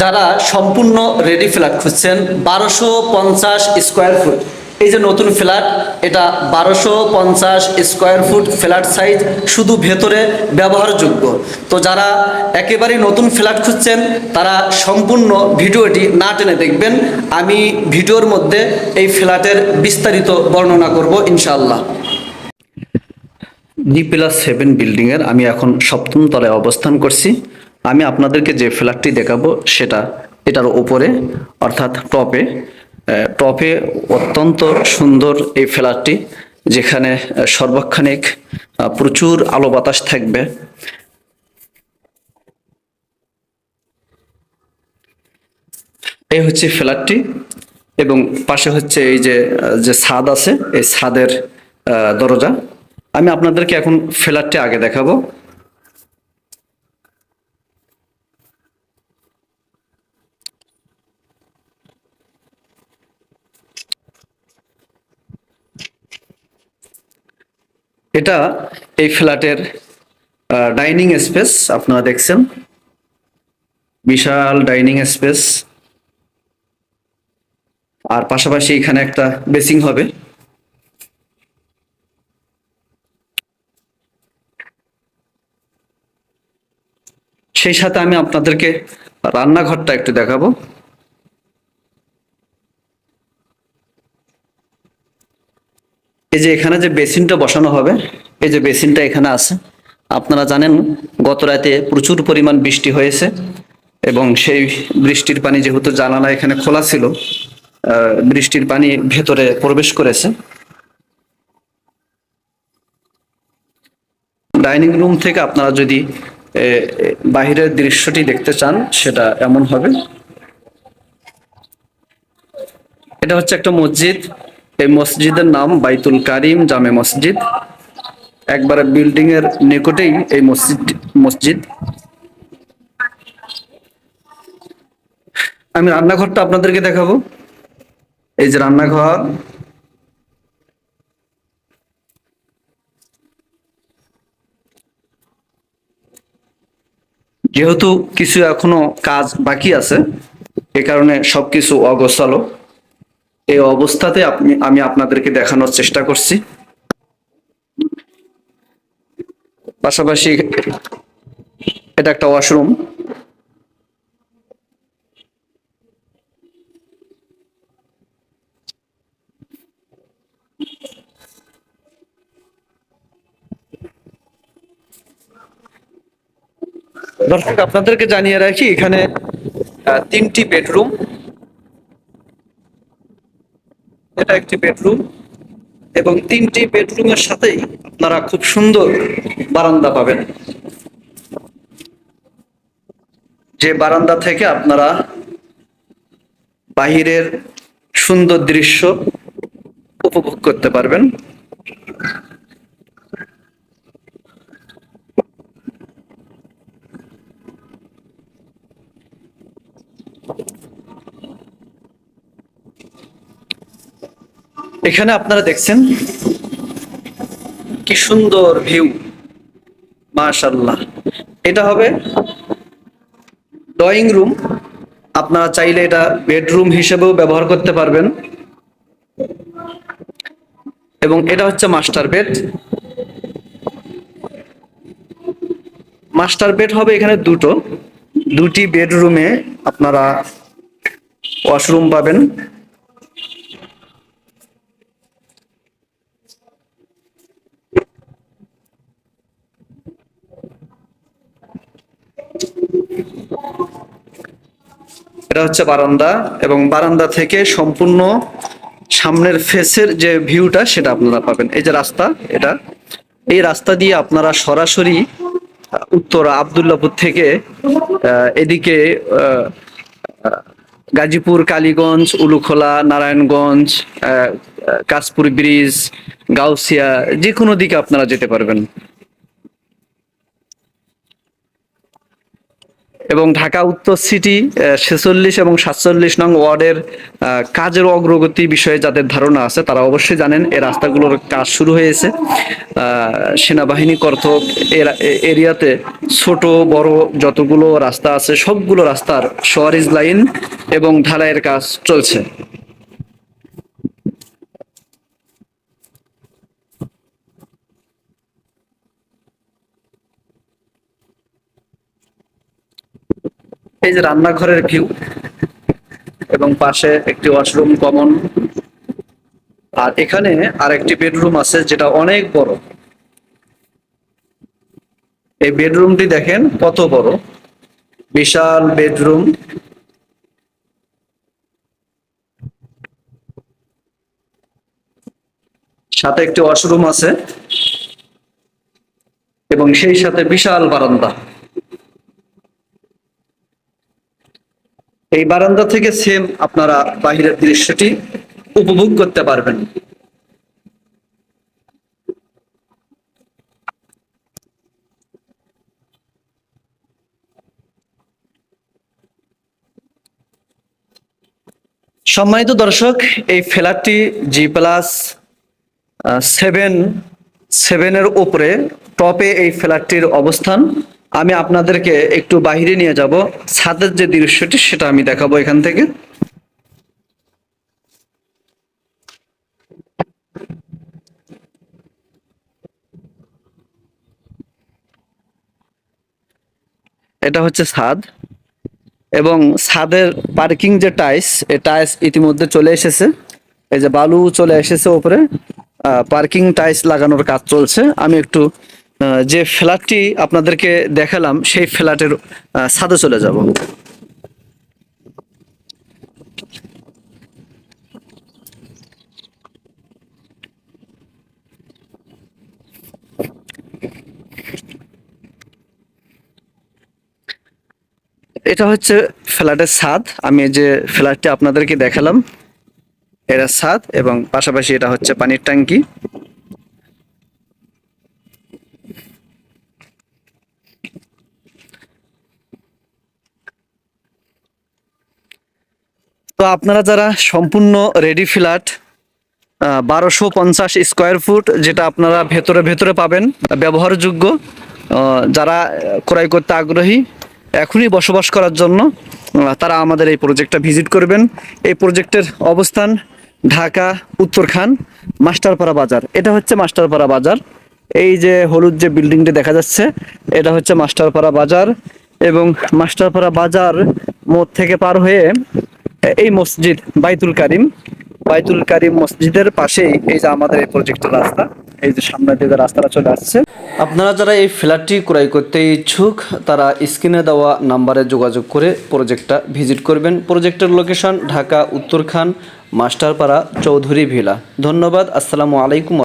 যারা সম্পূর্ণ ready flat খুঁজছেন, বারোশো পঞ্চাশ স্কোয়ার ফুট এই যে নতুন ফ্ল্যাট এটা বারোশো পঞ্চাশ স্কোয়ার ফুট ফ্ল্যাট সাইজ শুধু ভেতরে ব্যবহারযোগ্য। তো যারা একেবারেই নতুন ফ্ল্যাট খুঁজছেন, তারা সম্পূর্ণ ভিডিওটি না টেনে দেখবেন। আমি ভিডিওর মধ্যে এই ফ্ল্যাটের বিস্তারিত বর্ণনা করব, ইনশাআল্লাহ। জি প্লাস সেভেন বিল্ডিংয়ের আমি এখন সপ্তম তলায় অবস্থান করছি। আমি আপনাদেরকে যে ফ্ল্যাটটি দেখাবো, সেটা এটার উপরে, অর্থাৎ টপে টপে অত্যন্ত সুন্দর এই ফ্ল্যাটটি, যেখানে সর্বাক্ষণিক প্রচুর আলো বাতাস থাকবে। এই হচ্ছে ফ্ল্যাটটি এবং পাশে হচ্ছে এই যে যে ছাদ আছে, এই ছাদের দরজা। আমি আপনাদেরকে এখন ফ্ল্যাটটি আগে দেখাবো। এটা এই ফ্ল্যাটের ডাইনিং স্পেস, আপনারা দেখছেন। বিশাল ডাইনিং স্পেস। আর পাশাপাশি এখানে একটা বেসিং হবে। সেই সাথে আমি আপনাদেরকে রান্নাঘরটা একটু দেখাবো। এই যে এখানে যে বেসিনটা বসানো হবে, এই যে বেসিনটা এখানে আছে। আপনারা জানেন, গত রাতে প্রচুর পরিমাণ বৃষ্টি হয়েছে এবং সেই বৃষ্টির পানি যেহেতু জানালা এখানে খোলা ছিল বৃষ্টির পানি ভেতরে প্রবেশ করেছে। ডাইনিং রুম থেকে আপনারা যদি বাহিরের দৃশ্যটি দেখতে চান, সেটা এমন হবে। এটা হচ্ছে একটা মসজিদ। এই মসজিদের নাম বাইতুল কারিম জামে মসজিদ। একবারে বিল্ডিং এর নিকটেই এই মসজিদ মসজিদ। আমি রান্নাঘরটা আপনাদেরকে দেখাবো। এই যে রান্নাঘর। যেহেতু কিছু এখনও কাজ বাকি আছে, এ কারণে সবকিছু অগোছালো। এই অবস্থাতে আপনি, আমি আপনাদেরকে দেখানোর চেষ্টা করছি। পাশাপাশি এটা একটা ওয়াশরুম। দর্শক, আপনাদেরকে জানিয়ে রাখি, এখানে তিনটি বেডরুম। এটা একটি বেডরুম এবং তিনটি বেডরুমের সাথেই আপনারা খুব সুন্দর বারান্দা পাবেন। যে বারান্দা থেকে আপনারা বাহিরের সুন্দর দৃশ্য উপভোগ করতে পারবেন। এখানে আপনারা দেখছেন কি সুন্দর ভিউ। মাশাল্লাহ এটা হবে ড্রয়িং রুম। আপনারা চাইলে এটা বেডরুম হিসেবেও ব্যবহার করতে পারবেন। এবং এটা হচ্ছে মাস্টার বেড। মাস্টার বেড হবে এখানে দুটো। দুটি বেডরুমে আপনারা ওয়াশরুম পাবেন। এটা হচ্ছে বারান্দা এবং বারান্দা থেকে সম্পূর্ণ সামনের ফেসের যে ভিউটা সেটা আপনারা পাবেন। এই যে রাস্তা, এটা। এই রাস্তা দিয়ে আপনারা সরাসরি উত্তর আবদুল্লাপুর থেকে এদিকে গাজীপুর, কালীগঞ্জ, উলুখোলা, নারায়ণগঞ্জ কাশপুর ব্রিজ, গাউসিয়া যে কোনো দিকে আপনারা যেতে পারবেন। এবং ঢাকা উত্তর সিটি ছেচল্লিশ এবং সাতচল্লিশ নং ওয়ার্ডের কাজের অগ্রগতি বিষয়ে যাদের ধারণা আছে, তারা অবশ্যই জানেন এ রাস্তাগুলোর কাজ শুরু হয়েছে। সেনাবাহিনী কর্তক এরিয়াতে ছোট, বড় যতগুলো রাস্তা আছে, সবগুলো রাস্তার সোয়ারিজ লাইন এবং ঢালাইয়ের কাজ চলছে। এই যে রান্নাঘরের ভিউ এবং পাশে একটি ওয়াশরুম কমন আর এখানে আরেকটি বেডরুম আছে যেটা অনেক বড়। এই বেডরুমটি দেখেন কত বড়। বিশাল বেডরুম সাথে একটি ওয়াশরুম আছে। এবং সেই সাথে বিশাল বারান্দা। এই বারান্দা থেকে সেম আপনারা বাহিরের দৃশ্যটি উপভোগ করতে পারবেন। সম্মানিত দর্শক, এই ফ্ল্যাটটি জি প্লাস সেভেন সেভেনের উপরে টপে এই ফ্ল্যাটটির অবস্থান। আমি আপনাদেরকে একটু বাইরে নিয়ে যাব। ছাদের যে দৃশ্যটি, সেটা আমি দেখাবো এখান থেকে। এটা হচ্ছে ছাদ এবং ছাদের পার্কিং যে টাইস এই টাইস ইতিমধ্যে চলে এসেছে। এই যে বালু চলে এসেছে উপরে পার্কিং টাইস লাগানোর কাজ চলছে। আমি একটু যে ফ্ল্যাটটি আপনাদেরকে দেখালাম, সেই ফ্ল্যাটের ছাদে চলে যাব। এটা হচ্ছে ফ্ল্যাটের ছাদ। আমি যে ফ্ল্যাটটি আপনাদেরকে দেখালাম এটা ছাদ এবং পাশাপাশি এটা হচ্ছে পানির ট্যাঙ্কি। তো আপনারা যারা সম্পূর্ণ রেডি ফ্ল্যাট বারোশো পঞ্চাশ স্কোয়ার ফুট যেটা আপনারা ভেতরে ভেতরে পাবেন ব্যবহারযোগ্য যারা ক্রয় করতে আগ্রহী, এখনই বসবাস করার জন্য তারা আমাদের এই প্রজেক্টটা ভিজিট করবেন। এই প্রজেক্টের অবস্থান ঢাকা, উত্তরখান, মাস্টারপাড়া বাজার। এটা হচ্ছে মাস্টারপাড়া বাজার। এই যে হলুদ যে বিল্ডিংটি দেখা যাচ্ছে, এটা হচ্ছে মাস্টারপাড়া বাজার। এবং মাস্টারপাড়া বাজার মোড় থেকে পার হয়ে এই মসজিদ বাইতুল কারিম বাইতুল কারিম মসজিদের পাশেই এই যে আমাদের এই প্রজেক্টের রাস্তা, এই যে সামনে দিয়ে রাস্তাটা চলে আসছে। আপনারা যারা এই ফ্ল্যাটটি ক্রয় করতে ইচ্ছুক, তারা স্ক্রিনে দেওয়া নাম্বারে যোগাযোগ করে প্রজেক্টটা ভিজিট করবেন। প্রজেক্টের লোকেশন ঢাকা, উত্তরখান, মাস্টারপাড়া, চৌধুরী ভিলা। ধন্যবাদ, আসসালামু আলাইকুম।